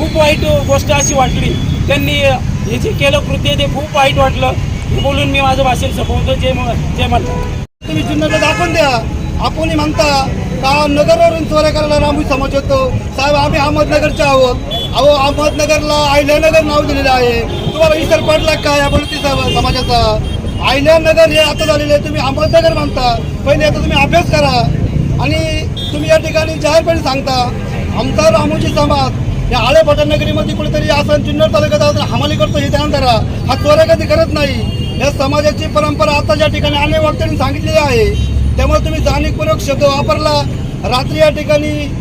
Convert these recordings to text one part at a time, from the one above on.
खूप वाईट गोष्ट अशी वाटली. त्यांनी हे जे केलं कृत्य ते खूप वाईट वाटलं. हे बोलून मी माझं भाषण संपवतो. जे जे म्हणतात तुम्ही जुन्नरला दाखवून द्या. आपण म्हणता का नगरवरून चोऱ्या करायला रामू समाज येतो? साहेब आम्ही अहमदनगरचे आहोत. अहो अहमदनगरला आयल्यानगर नाव दिलेलं आहे. तुम्हाला विसर पडला काय आपण समाजाचा? आयल्यानगर हे आता झालेलं आहे. तुम्ही अहमदनगर म्हणता. पहिले आता तुम्ही अभ्यास करा. आणि तुम्ही या ठिकाणी जाहीरपणे सांगता आमचा रामूची समाज या आळे पटणनगरीमध्ये कुठेतरी असं जुन्नर तालुक्यात असं हमाली करतो हे ध्यान धरा. हा चोऱ्या कधी करत नाही. या समाजाची परंपरा आता ज्या ठिकाणी अनेक वक्त्यांनी सांगितलेली आहे त्यामुळे तुम्ही जाणीवपूर्वक शब्द वापरला. रात्री या ठिकाणी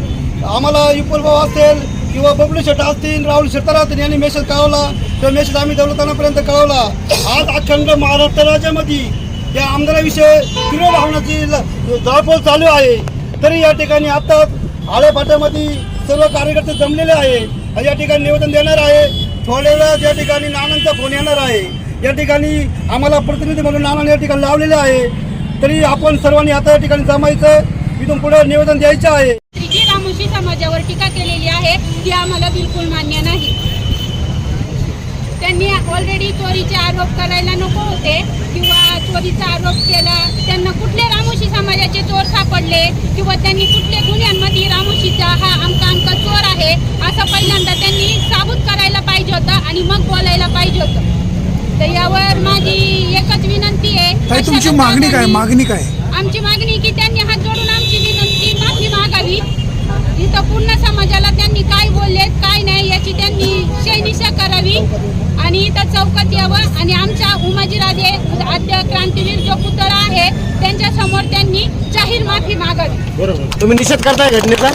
आम्हाला विपुल भाऊ असेल किंवा बबलू शेट असतील राहुल शेट्टर असतील यांनी मेसेज कळवला. तो मेसेज आम्ही दौलतानापर्यंत कळवला. आज अखंड महाराष्ट्र राज्यामध्ये या आमदाराविषयी तीव्र भावनाची ल- जळपोळ चालू आहे. तरी या ठिकाणी आत्ताच आळेपाट्यामध्ये सर्व कार्यकर्ते जमलेले आहे. या ठिकाणी निवेदन देणार आहे. थोड्या वेळात या ठिकाणी नानांचा फोन येणार आहे. या ठिकाणी आम्हाला प्रतिनिधी म्हणून नानाने या ठिकाणी लावलेले आहे. तरी आपण सर्वांनी आता या ठिकाणी जमायचं. इथून पुढे निवेदन द्यायचं आहे. जी रामोशी समाजावर टीका केलेली आहे. ती आम्हाला बिलकुल मान्य नाही. त्यांनी ऑलरेडी चोरीचे आरोप करायला नको होते. किंवा चोरीचा आरोप केला. त्यांना कुठले रामोशी समाजाचे चोर सापडले? किंवा त्यांनी कुठल्या गुन्ह्यांमध्ये रामोशीचा हा आमका आमका चोर आहे असं पहिल्यांदा त्यांनी साबूत करायला पाहिजे होतं आणि मग बोलायला पाहिजे होतं तर यावर माझी एकच विनंती आहे ताई तुमची मागणी काय? मागणी काय? आमची मागणी की त्यांनी हात जोडून आमची विनंती माफी मागावी. इथं पूर्ण समाजाला त्यांनी काय बोललेत काय नाही याची त्यांनी शैनिशा करावी. आणि इथं चौकात यावं. आणि आमच्या उमाजीराजे आद्य क्रांतीवीर जो पुतळा आहे त्यांच्यासमोर त्यांनी जाहीर माफी मागावी. तुम्ही निषेध करताय घटनेचा?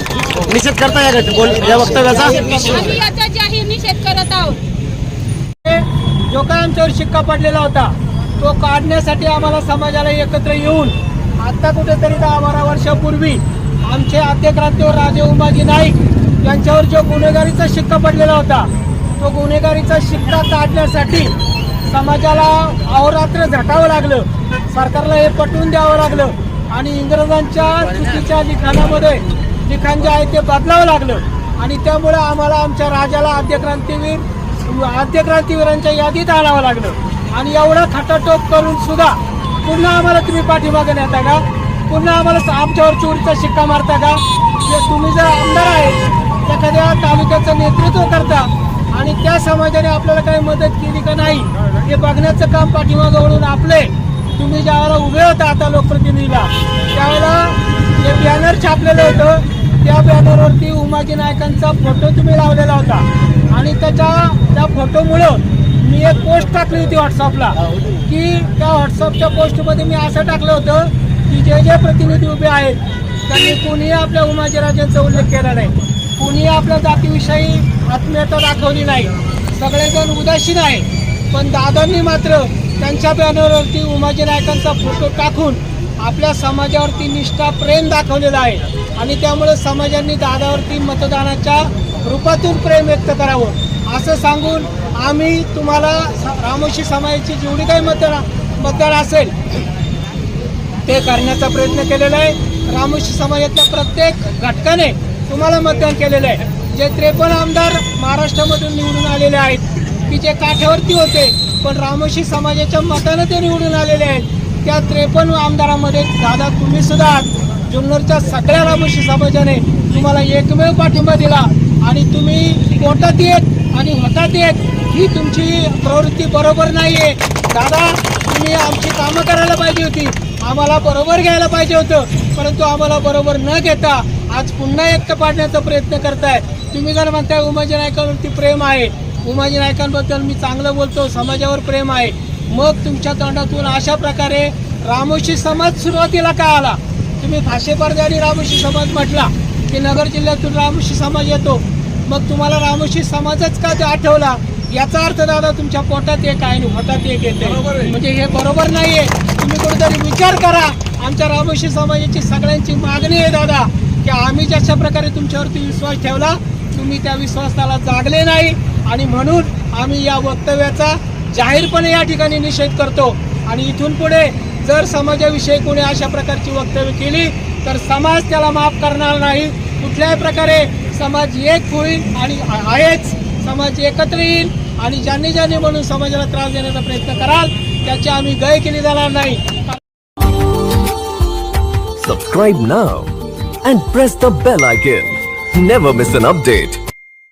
निषेध करताय या घटने बोल या वक्तव्याचा? आम्ही याचा जाहीर निषेध करत आहोत. जो काय आमच्यावर शिक्का पडलेला होता तो काढण्यासाठी आम्हाला समाजाला एकत्र येऊन आता कुठेतरी दहा बारा वर्षापूर्वी आमचे आद्यक्रांतीवर राजे उमाजी नाईक यांच्यावर जो गुन्हेगारीचा शिक्का पडलेला होता तो गुन्हेगारीचा शिक्का काढण्यासाठी समाजाला अहोरात्र झटावं लागलं सरकारला हे पटवून द्यावं लागलं आणि इंग्रजांच्या चुकीच्या लिखाणामध्ये लिखाण जे आहे ते बदलावं लागलं आणि त्यामुळे आम्हाला आमच्या राजाला आद्यक्रांतीवीर आद्यक्रांतीवीरांच्या यादीत आणावं लागलं. आणि एवढा खटाटोप करून सुद्धा पुन्हा आम्हाला तुम्ही पाठीमागे नेता का? पुन्हा आम्हाला आमच्यावर चोरीचा शिक्का मारता का? जे तुम्ही जर आमदार आहे एखाद्या तालुक्याचं नेतृत्व करता आणि त्या समाजाने आपल्याला काही मदत केली का नाही हे बघण्याचं काम पाठीमागं वळून आपले. तुम्ही ज्यावेळेला उभे होता आता लोकप्रतिनिधीला त्यावेळेला जे बॅनर छापलेलं होतं त्या बॅनरवरती उमाजी नायकांचा फोटो तुम्ही लावलेला होता. आणि त्याच्या त्या फोटोमुळं मी एक पोस्ट टाकली होती व्हॉट्सअपला की त्या व्हॉट्सअपच्या पोस्टमध्ये मी असं टाकलं होतं की जे जे प्रतिनिधी उभे आहेत त्यांनी कोणीही आपल्या उमाजीराजांचा उल्लेख केला नाही. कोणीही आपल्या जातीविषयी आत्मीयता दाखवली नाही. सगळेजण उदासीन आहे पण दादांनी मात्र त्यांच्या बॅनरवरती उमाजी नायकांचा फोटो टाकून आपल्या समाजावरती निष्ठा प्रेम दाखवलेला आहे. आणि त्यामुळे समाजांनी दादावरती मतदानाच्या रूपातून प्रेम व्यक्त करावं असं सांगून आम्ही तुम्हाला स- रामोशी समाजाची जेवढी काही मतदार मतदान असेल ते करण्याचा प्रयत्न केलेला आहे. रामोशी समाजातल्या प्रत्येक घटकाने तुम्हाला मतदान केलेलं आहे. जे त्रेपन्न आमदार महाराष्ट्रामधून निवडून आलेले आहेत की जे काठावरती होते पण रामोशी समाजाच्या मतानं ते निवडून आलेले आहेत. त्या त्रेपन्न आमदारामध्ये दादा तुम्ही सुद्धा आहात. जुन्नरच्या सगळ्या रामोशी समाजाने तुम्हाला एकमेव पाठिंबा दिला. आणि तुम्ही पोटात येत आणि होतात येत ही तुमची प्रवृत्ती बरोबर नाही आहे दादा तुम्ही आमची कामं करायला पाहिजे होती. आम्हाला बरोबर घ्यायला पाहिजे होतं. परंतु आम्हाला बरोबर न घेता आज पुन्हा एकटं पाडण्याचा प्रयत्न करताय. तुम्ही जर म्हणताय उमाजी नायकांवरती प्रेम आहे. उमाजी नायकांबद्दल मी चांगलं बोलतो समाजावर प्रेम आहे. मग तुमच्या तोंडातून अशा प्रकारे रामोशी समाज सुरुवातीला का आला? तुम्ही भाषेपर आणि रामोशी समाज म्हटला. की नगर जिल्ह्यातून रामोशी समाज येतो. मग तुम्हाला रामोशी समाजच का आठवला? याचा अर्थ दादा तुमच्या पोटात एक आहे आणि होटात एक येते. म्हणजे हे बरोबर नाहीये. तुम्ही कुठेतरी विचार करा. आमच्या रामोशी समाजाची सगळ्यांची मागणी आहे दादा की आम्ही जशा प्रकारे तुमच्यावरती विश्वास ठेवला तुम्ही त्या विश्वासाला जागले नाही. आणि म्हणून आम्ही या वक्तव्याचा जाहीरपणे या ठिकाणी निषेध करतो. आणि इथून पुढे जर समाजाविषयी कोणी अशा प्रकारची वक्तव्य केली तर समाज त्याला माफ करणार नाही. कुठल्याही प्रकारे समाज एक होईल आणि आहेच. समाज एकत्र येईल आणि ज्यांनी ज्यांनी म्हणून समाजाला त्रास देण्याचा प्रयत्न कराल त्याची आम्ही गय केली जाणार नाही. Subscribe now and press the bell icon never miss an update